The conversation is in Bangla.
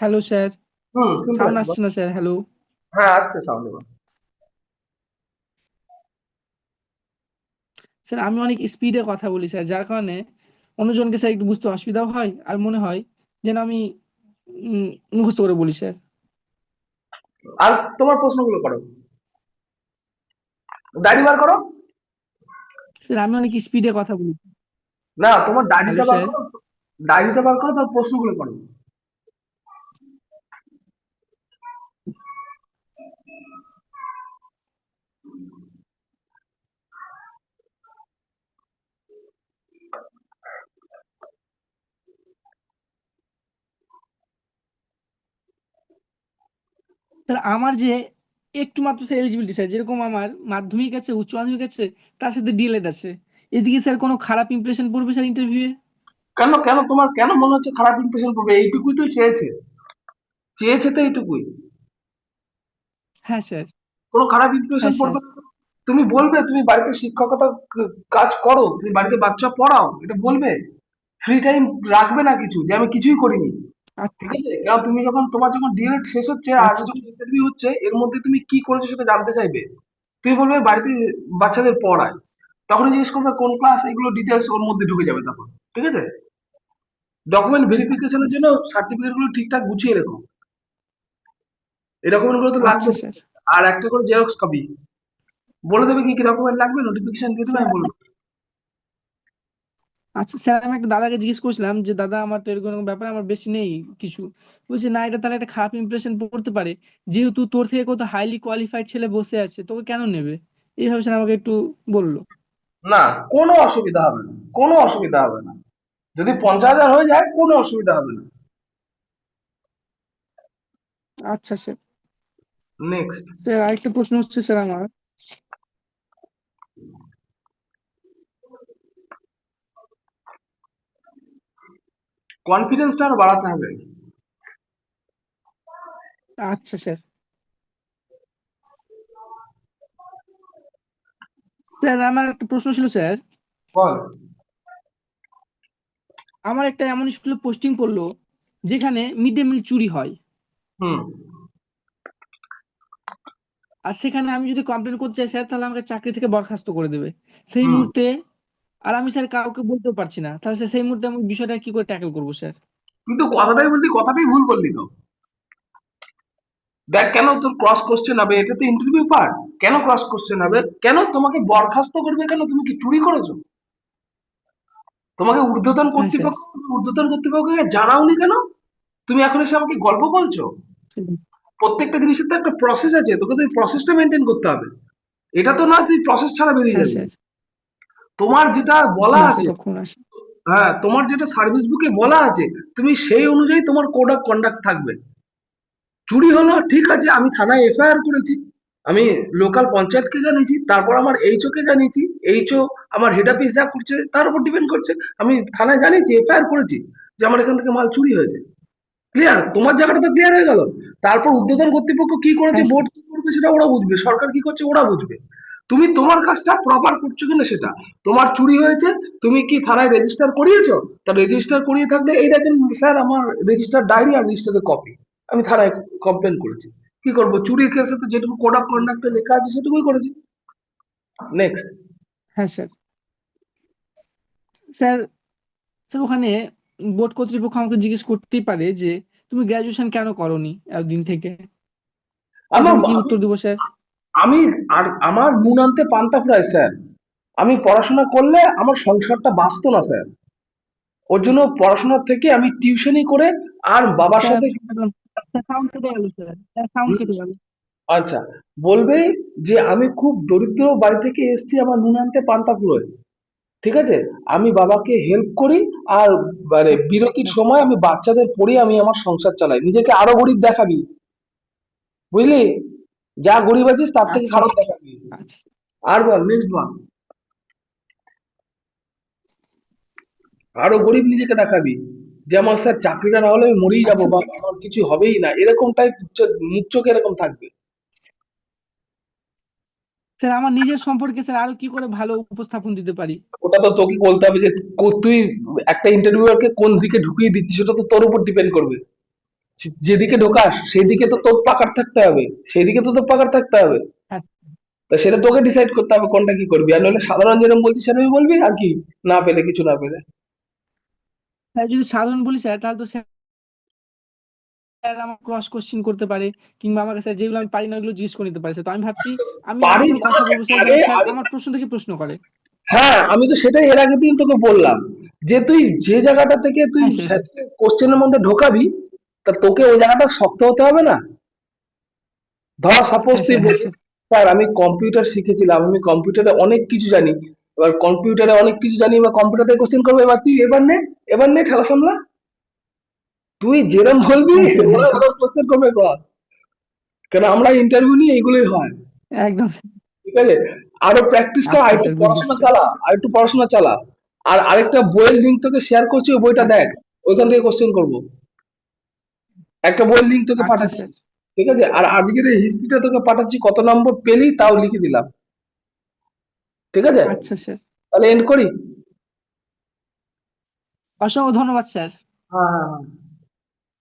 হ্যালো স্যার হুম সাউন্ড আসছে না স্যার হ্যালো হ্যাঁ আসছে সাউন্ড এবার স্যার আমি অনেক স্পিডে কথা বলি স্যার যার কারণে অন্যজনকে স্যার একটু বুঝতে অসুবিধাও হয় আর মনে হয় যেন আমি মুখস্থ করে বলি স্যার আর তোমার প্রশ্নগুলো করো। ডায়েরি বার করো। স্যার আমি অনেক স্পিডে কথা বলি। না তোমার হ্যালো বার করো ডায়েরিটা বার করো তার প্রশ্নগুলো করো। স্যার আমার যে একটু মাত্র স্যার এলিজিবিলিটি স্যার যেরকম আমার মাধ্যমিক আছে উচ্চ মাধ্যমিক আছে তার সাথে ডিএলএড আছে। এদিকে স্যার কোনো খারাপ ইমপ্রেশন পড়বে স্যার ইন্টারভিউয়ে কেন কেন তোমার কেন মনে হচ্ছে খারাপ ইমপ্রেশন পড়বে? এইটুকুই তো চেয়েছে। চেয়েছে তো এইটুকুই। হ্যাঁ স্যার কোনো খারাপ ইমপ্রেশন হ্যাঁ পড়বে? তুমি বলবে তুমি বাড়িতে শিক্ষকতা কাজ করো তুমি বাড়িতে বাচ্চা পড়াও এটা বলবে? ফ্রি টাইম রাখবে না কিছু যে আমি কিছুই করিনি। ঠিক আছে। কারণ তুমি যখন তোমার যখন ডিএলএড শেষ হচ্ছে আর আচ্ছা। যখন ইন্টারভিউ হচ্ছে এর মধ্যে তুমি কি করেছ সেটা জানতে চাইবে? তুমি বলবে বাড়িতে বাচ্চাদের পড়ায়। তখন জিজ্ঞেস করবে কোন ক্লাস এগুলো ডিটেলস ওর মধ্যে ঢুকে যাবে তখন। ঠিক আছে? ডকুমেন্ট ভেরিফিকেশনের জন্য সার্টিফিকেটগুলো ঠিকঠাক গুছিয়ে রেখো। এই ডকুমেন্টগুলো তো লাগবে। আচ্ছা আর একটা করে জেরক্স কপি বলে দেবে কি কি ডকুমেন্ট লাগবে নোটিফিকেশন দিয়ে দেবে আমি বলব আচ্ছা স্যার আমি একটা দাদাকে জিজ্ঞেস করছিলাম যে দাদা আমার তো এরকম ব্যাপার আমার বেশি নেই কিছু। বলছে না এটা তাহলে একটা খারাপ ইমপ্রেশন পড়তে পারে। যেহেতু তোর থেকে কত হাইলি কোয়ালিফাইড ছেলে বসে আছে তোকে কেন নেবে? এইভাবে স্যার আমাকে একটু বলল। না কোনো অসুবিধা হবে না কোনো অসুবিধা হবে না। যদি পঞ্চাশ হাজার হয়ে যায় কোনো অসুবিধা হবে না। আচ্ছা স্যার। নেক্সট স্যার আরেকটা প্রশ্ন হচ্ছে স্যার আমার। কনফিডেন্সটা আরও বাড়াতে হবে। আচ্ছা স্যার। স্যার আমার একটা প্রশ্ন ছিল স্যার। বল। আমার একটা এমন স্কুলে পোস্টিং পড়ল যেখানে মিড ডে মিল চুরি হয়। হুম। আর সেখানে আমি যদি কমপ্লেন করতে চাই স্যার তাহলে আমাকে চাকরি থেকে বরখাস্ত করে দেবে। সেই মুহূর্তে আর আমি স্যার কাউকে বলতেও পারছি না। তাহলে স্যার সেই মুহূর্তে আমি বিষয়টা কি করে ট্যাকেল করব স্যার? কিন্তু কথাটাই বললি কথাটাই ভুল করলি তো। দেখ কেন তোর ক্রস কোশ্চেন হবে? এটা তো ইন্টারভিউ পার্ট কেন ক্রস কোশ্চেন হবে? কেন তোমাকে বরখাস্ত করবে? কেন তুমি কি চুরি করেছ? তোমাকে ঊর্ধ্বতন হ্যাঁ কর্তৃপক্ষ ঊর্ধ্বতন কর্তৃপক্ষকে জানাওনি কেন? তুমি এখন এসে আমাকে গল্প বলছো? প্রত্যেকটা জিনিসের তো একটা প্রসেস আছে। তোকে তো প্রসেসটা মেনটেন করতে হবে। এটা তো না তুই প্রসেস ছাড়া বেরিয়ে হ্যাঁ যাবি। তোমার যেটা বলা আছে হ্যাঁ তোমার যেটা সার্ভিস বুকে বলা আছে তুমি সেই অনুযায়ী তোমার কোড অফ কন্ডাক্ট থাকবে। চুরি হলো ঠিক আছে আমি থানায় এফআইআর করেছি আমি লোকাল পঞ্চায়েতকে জানিয়েছি তারপর আমার এইচও কে জানিয়েছি এইচও আমার হেড অফিস যা করছে তার উপর ডিপেন্ড করছে আমি থানায় জানিয়েছি এফআইআর করেছি যে আমার এখান থেকে মাল চুরি হয়েছে। ক্লিয়ার তোমার জায়গাটা তো ক্লিয়ার হয়ে গেল। তারপর উদ্বোধন কর্তৃপক্ষ কি করেছে হ্যাঁ। বোর্ড কি করবে সেটা ওরা বুঝবে সরকার কি করছে ওরা বুঝবে। তুমি তোমার কাজটা প্রপার করছ কিনা সেটা। তোমার চুরি হয়েছে তুমি কি থানায় রেজিস্টার করিয়েছো? তা রেজিস্টার করিয়ে থাকলে এই দেখেন স্যার আমার রেজিস্টার ডায়েরি আর রেজিস্টারের কপি আমি থানায় কমপ্লেন করেছি। কি করব? চুরির কেসে তো যেটুকু কোড অফ কন্ডাক্টে লেখা আছে সেটুকুই করেছি। নেক্সট হ্যাঁ স্যার স্যার স্যার ওখানে বোর্ড কর্তৃপক্ষ আমাকে জিজ্ঞেস করতেই পারে যে তুমি গ্র্যাজুয়েশন কেন করোনি এতদিন থেকে? আমার কি উত্তর দেবো স্যার আমি আর আমার নুন আনতে পান্তা ফ্রাই স্যার আমি পড়াশোনা করলে আমার সংসারটা বাঁচতো না স্যার ওর জন্য পড়াশোনার থেকে আমি টিউশনি করে আর বাবার সাথে আচ্ছা বলবে যে আমি খুব দরিদ্র বাড়ি থেকে এসেছি আমার নুন আনতে পান্তা ফুরোয় ঠিক আছে? আমি বাবাকে হেল্প করি আর মানে বিরতির সময় আমি বাচ্চাদের পড়িয়ে আমি আমার সংসার চালাই। নিজেকে আরও গরিব দেখাবি। বুঝলি? যা গরিব আছিস তার থেকে আচ্ছা। খারাপ আচ্ছা। আর বল নেক্সট বল। আরও গরিব নিজেকে দেখাবি। যে আমার স্যার চাকরিটা না হলে আমি মরেই যাব আচ্ছা। বা আমার কিছু হবেই না। এরকম টাইপ মুখ চোখ এরকম থাকবে। স্যার আমার নিজের সম্পর্কে স্যার আরও কি করে ভালো উপস্থাপন দিতে পারি? ওটা তো তোকে বলতে হবে যে তুই একটা ইন্টারভিউয়ারকে কোন দিকে ঢুকিয়ে দিচ্ছিস সেটা তো তোর উপর ডিপেন্ড করবে। যেদিকে ঢোকাস সেদিকে তো তোর পাকার থাকতে হবে। সেদিকে তো তোর পাকার থাকতে হবে। হ্যাঁ তা সেটা তোকে ডিসাইড করতে হবে কোনটা কি করবি। আর নইলে সাধারণ যেরকম বলছিস সেরকমই বলবি আর কি না পেলে কিছু না পেলে। স্যার যদি সাধারণ বলি স্যার তাহলে তো স্যার আমার ক্রস কোশ্চিন করতে পারে কিংবা আমার কাছে যেগুলো আমি পারি না ওগুলো জিজ্ঞেস করে নিতে পারে। তো আমি ভাবছি আমি কথা বলব স্যার। আমার প্রশ্ন থেকে প্রশ্ন করে। হ্যাঁ আমি তো সেটাই এর আগের দিন তোকে বললাম যে তুই যে জায়গাটা থেকে তুই হ্যাঁ, কোশ্চেনের মধ্যে ঢোকাবি তা তোকে ওই জায়গাটা শক্ত হতে হবে না? ধর সাপোজ তুই স্যার, আমি কম্পিউটার শিখেছিলাম আমি কম্পিউটারে অনেক কিছু জানি। এবার কম্পিউটারে অনেক কিছু জানি এবার কম্পিউটারে কোশ্চেন করব এবার তুই এবার নে এবার নে খেলা সামলা। তুই যেরম বলবি কোশ্চেন করবে ক্লাস কেন আমরা ইন্টারভিউ নিয়ে এইগুলোই হয়। একদম। ঠিক আছে? আরও প্র্যাকটিস কর আচ্ছা, আর একটু পড়াশোনা চালা আর একটু পড়াশোনা চালা। আর আরেকটা বইয়ের লিঙ্ক তোকে শেয়ার করছি ওই বইটা দেখ ওইখান থেকে কোশ্চেন করব। একটা বই লিঙ্ক তোকে আচ্ছা পাঠাচ্ছি। স্যার ঠিক আছে? আর আজকের এই হিস্ট্রিটা তোকে পাঠাচ্ছি কত নম্বর পেলি তাও লিখে দিলাম। ঠিক আছে? আচ্ছা স্যার তাহলে এন্ড করি। অসংখ্য ধন্যবাদ স্যার হ্যাঁ হ্যাঁ হ্যাঁ।